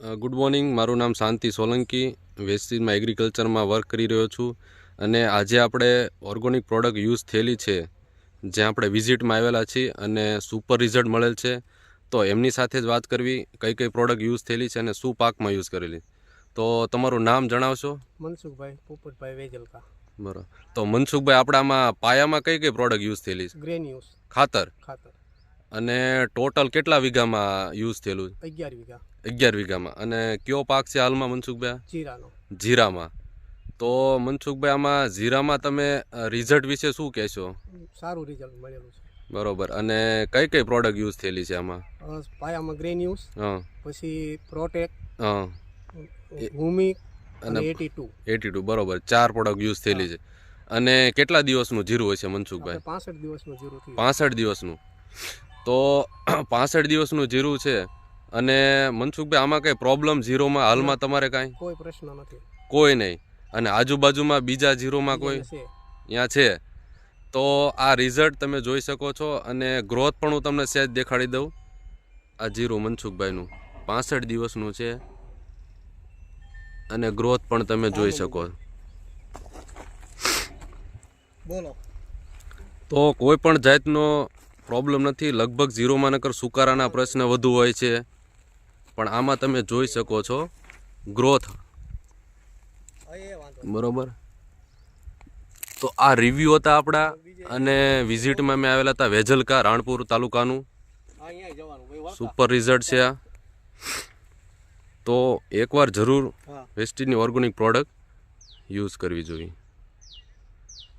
Good morning. મારું નામ શાંતિ Solanki વેસ્ટીઝમાં એગ્રીકલ્ચરમાં work કરી રહ્યો છું અને આજે આપણે ઓર્ગોનિક પ્રોડક્ટ યુઝ થયેલી છે જ્યાં આપણે વિઝિટમાં આવેલા છીએ અને સુપર રિઝલ્ટ મળેલ છે. તો એમની સાથે જ વાત કરવી કઈ કઈ પ્રોડક્ટ યુઝ થયેલી છે અને શું પાકમાં યુઝ કરેલી. તો તમારું નામ જણાવશો? મનસુખભાઈ પોપટભાઈ વેજલકા. બરાબર તો મનસુખભાઈ આપણામાં પાયામાં કઈ કઈ પ્રોડક્ટ યુઝ થયેલી છે? ગ્રેન્યુસ. ખાતર? ખાતર. અને ટોટલ કેટલા વીઘામાં યુઝ થયેલું અગિયાર વીઘા. અગિયાર વીઘામાં. અને કયો પાક છે હાલમાં મનસુખભાઈ? જીરાનો. જીરામાં. તો મનસુખભાઈ આમાં જીરામાં તમે રિઝલ્ટ વિશે શું કહેશો? સારું રિઝલ્ટ મળેલું છે. બરોબર. અને કઈ કઈ પ્રોડક્ટ યુઝ થયેલી છે આમાં? પાયામાં ગ્રેન યુઝ પછી પ્રોટેક હા. અને અને એટી ટુ. એટી ટુ બરોબર. ચાર પ્રોડક્ટ યુઝ થયેલી છે. અને કેટલા દિવસનું જીરું હોય છે મનસુખભાઈ? પાસઠ દિવસનું જીરું પાસઠ દિવસનું. તો પાસઠ દિવસનું જીરું છે અને મનસુખભાઈ આમાં કઈ પ્રોબ્લેમ જીરોમાં હાલમાં તમારે કાંઈ? કોઈ પ્રશ્ન નથી. કોઈ નહીં. અને આજુબાજુમાં બીજા જીરોમાં કોઈ? ત્યાં છે. તો આ રિઝલ્ટ તમે જોઈ શકો છો અને ગ્રોથ પણ હું તમને સહેજ દેખાડી દઉં. આ જીરું મનસુખભાઈનું. પાસઠ દિવસનું છે અને ગ્રોથ પણ તમે જોઈ શકો. બોલો. તો કોઈ પણ જાતનો પ્રોબ્લેમ નથી. લગભગ ઝીરોમાં નકર સુકારાના પ્રશ્ન વધુ હોય છે. પણ આમાં તમે જોઈ શકો છો ગ્રોથ. બરોબર? તો આ રિવ્યૂ હતા આપણા અને વિઝિટમાં મેં આવેલા હતા વેજલકા રાણપુર તાલુકાનું. સુપર રિઝલ્ટ છે આ. તો એકવાર જરૂર હા. વેસ્ટીજની ઓર્ગોનિક પ્રોડક્ટ યુઝ કરવી જોઈએ.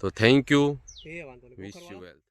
તો thank you. Wish you wealth